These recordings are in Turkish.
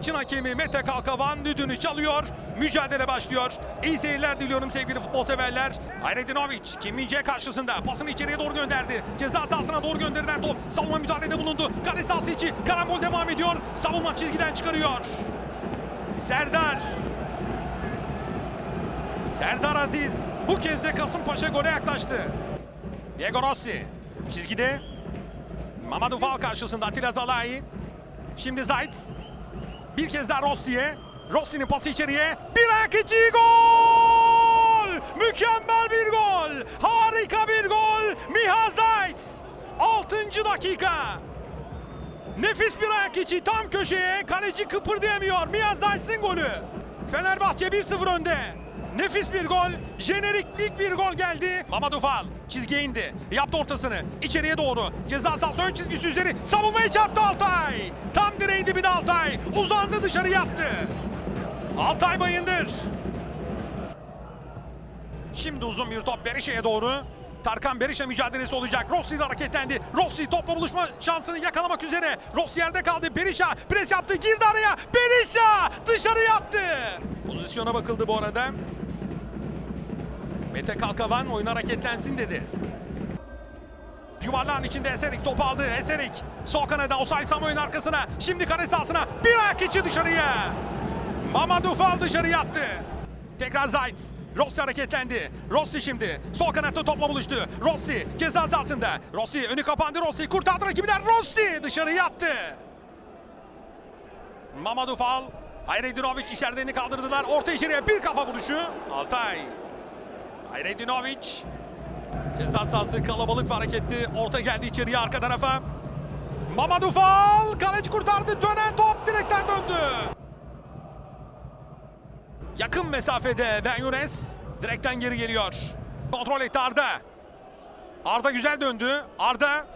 Maçın hakemi Mete Kalkavan düdüğünü çalıyor. Mücadele başlıyor. İyi seyirler diliyorum sevgili futbol severler. Hayredinovic Kim Min-jae karşısında pasını içeriye doğru gönderdi. Ceza sahasına doğru gönderilen top savunma müdahalede bulundu. Kale sahası içi karambol devam ediyor. Savunma çizgiden çıkarıyor. Serdar. Serdar Aziz bu kez de Kasımpaşa gole yaklaştı. Diego Rossi çizgide. Mamadou Fall karşısında Atilla Zalai. Şimdi Zayt. Bir kez daha Rossi'ye. Rossi'nin pası içeriye. Bir ayak içi gol! Mükemmel bir gol! Harika bir gol! Miha Zayt! 6. dakika. Nefis bir ayak içi tam köşeye. Kaleci kıpırdayamıyor. Miha Zayt'ın golü. Fenerbahçe 1-0 önde. Nefis bir gol. Jeneriklik bir gol geldi. Mamadou Fall çizgiye indi. Yaptı ortasını. içeriye doğru. Ceza sahası ön çizgisi üzeri. Savunmaya çarptı Altay. Tam direğin dibine Altay. Uzandı dışarı yattı. Altay Bayındır. Şimdi uzun bir top Berişe'ye doğru. Tarkan Berişe mücadelesi olacak. Rossi de hareketlendi. Rossi topla buluşma şansını yakalamak üzere. Rossi yerde kaldı. Berisha pres yaptı. Girdi araya. Berisha dışarı yattı. Pozisyona bakıldı bu arada. Mete Kalkavan oyun hareketlensin dedi. Yuvarlağın içinde Eserik topu aldı. Eserik sol kanada Osay Samuel'in arkasına. Şimdi kare sahasına bir ayak içi dışarıya. Mamadou Fall dışarı yattı. Tekrar Zayt. Rossi hareketlendi. Rossi şimdi sol kanatta topla buluştu. Rossi ceza sahasında. Rossi önü kapandı. Rossi kurtardı rakibinden. Rossi dışarı yattı. Mamadou Fall. Hayredinovic içerilerini kaldırdılar. Orta içeriye bir kafa vuruşu. Altay. Hayredinovic. Ceza sahası kalabalık ve hareketli. Orta geldi içeriye arka tarafa. Mamadou Fall. Kaleci kurtardı. Dönen top direkten döndü. Yakın mesafede Ben Yunus direkten geri geliyor. Kontrol etti Arda. Arda güzel döndü. Arda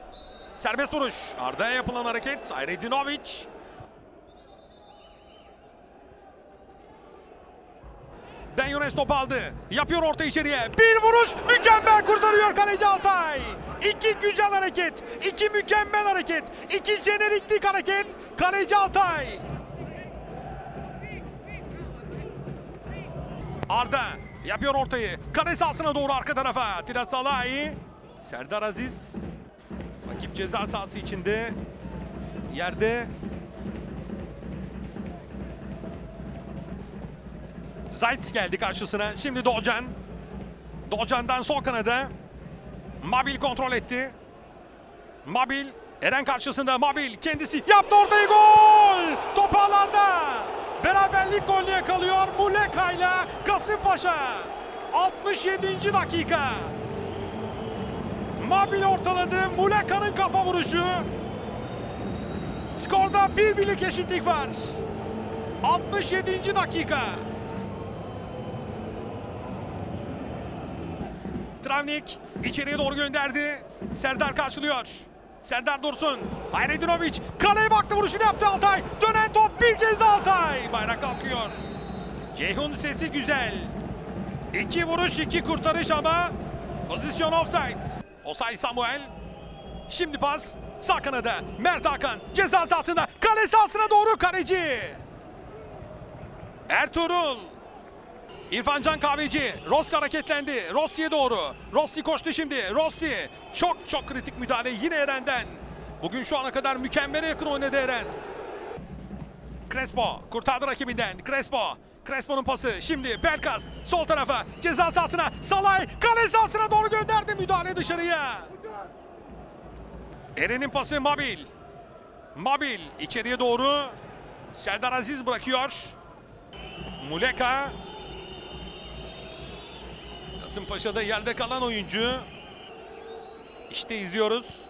serbest vuruş. Arda'ya yapılan hareket. Hayredinovic. Ben Yunus top aldı. Yapıyor orta içeriye. Bir vuruş mükemmel kurtarıyor kaleci Altay. İki güzel hareket. iki mükemmel hareket. iki jeneriklik hareket. Kaleci Altay. Arda yapıyor ortayı. Kale sahasına doğru arka tarafa. Tira Salahi. Serdar Aziz. Rakip ceza sahası içinde. Yerde. Zayt geldi karşısına. Şimdi Doğcan. Doğcan'dan sol kanada. Mabil kontrol etti. Mabil Eren karşısında Mabil kendisi yaptı ortayı gol! Top ağlarda. Beraberlik golünü yakalıyor Muleka ile Kasımpaşa. 67. dakika. Mabil ortaladı. Muleka'nın kafa vuruşu. Skorda bir birlik eşitlik var. 67. dakika. Travnik içeriye doğru gönderdi. Serdar karşılıyor. Serdar Dursun. Hayredinovic kaleye baktı vuruşunu yaptı Altay. Dönen top bir kez de Altay. Bayrak kalkıyor. Ceyhun sesi güzel. İki vuruş iki kurtarış ama pozisyon offside. Osay Samuel. Şimdi pas sağ kanada. Mert Hakan ceza sahasında kale sahasına doğru kaleci. Ertuğrul. İrfan Can Kahveci. Rossi hareketlendi. Rossi'ye doğru. Rossi koştu şimdi. Rossi. Çok çok kritik müdahale yine Eren'den. Bugün şu ana kadar mükemmele yakın oynadı Eren. Crespo kurtardı rakibinden. Crespo. Crespo'nun pası. Şimdi Belkas sol tarafa. Ceza sahasına. Salay kale sahasına doğru gönderdi. Müdahale dışarıya. Eren'in pası Mabil. Mabil içeriye doğru. Serdar Aziz bırakıyor. Muleka Kasımpaşa'da yerde kalan oyuncu. İşte izliyoruz.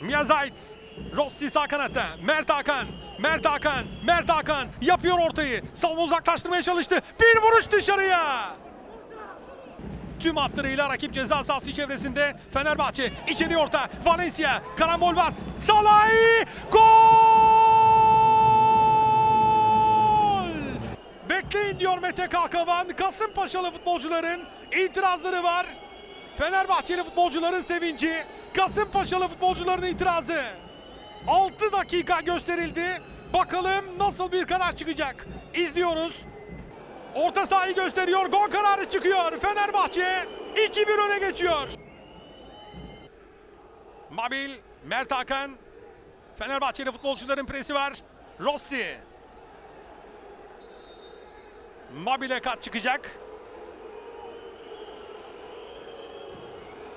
Miyazait. Rossi sağ kanatta. Mert Hakan. Mert Hakan. Mert Hakan yapıyor ortayı. Savunma uzaklaştırmaya çalıştı. Bir vuruş dışarıya. Tüm hatlarıyla rakip ceza sahası çevresinde Fenerbahçe içeri orta Valencia karambol var Salay gol Bekleyin diyor Mete Kalkavan Kasımpaşalı futbolcuların itirazları var Fenerbahçeli futbolcuların sevinci Kasımpaşalı futbolcuların itirazı 6 dakika gösterildi Bakalım nasıl bir karar çıkacak. İzliyoruz. Orta sahayı gösteriyor. Gol kararı çıkıyor. Fenerbahçe 2-1 öne geçiyor. Mabil, Mert Hakan. Fenerbahçeli futbolcuların presi var. Rossi. Mabil'e kat çıkacak.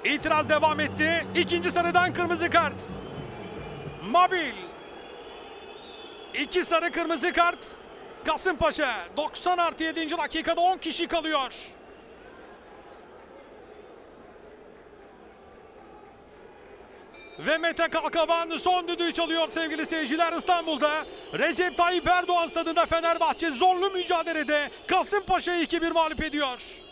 İtiraz devam etti. İkinci sarıdan kırmızı kart. Mabil. İki sarı kırmızı kart. Kasımpaşa 90 artı 7. dakikada 10 kişi kalıyor. Ve Mete Kalkavan son düdüğü çalıyor sevgili seyirciler İstanbul'da. Recep Tayyip Erdoğan stadında Fenerbahçe zorlu mücadelede Kasımpaşa'yı 2-1 mağlup ediyor.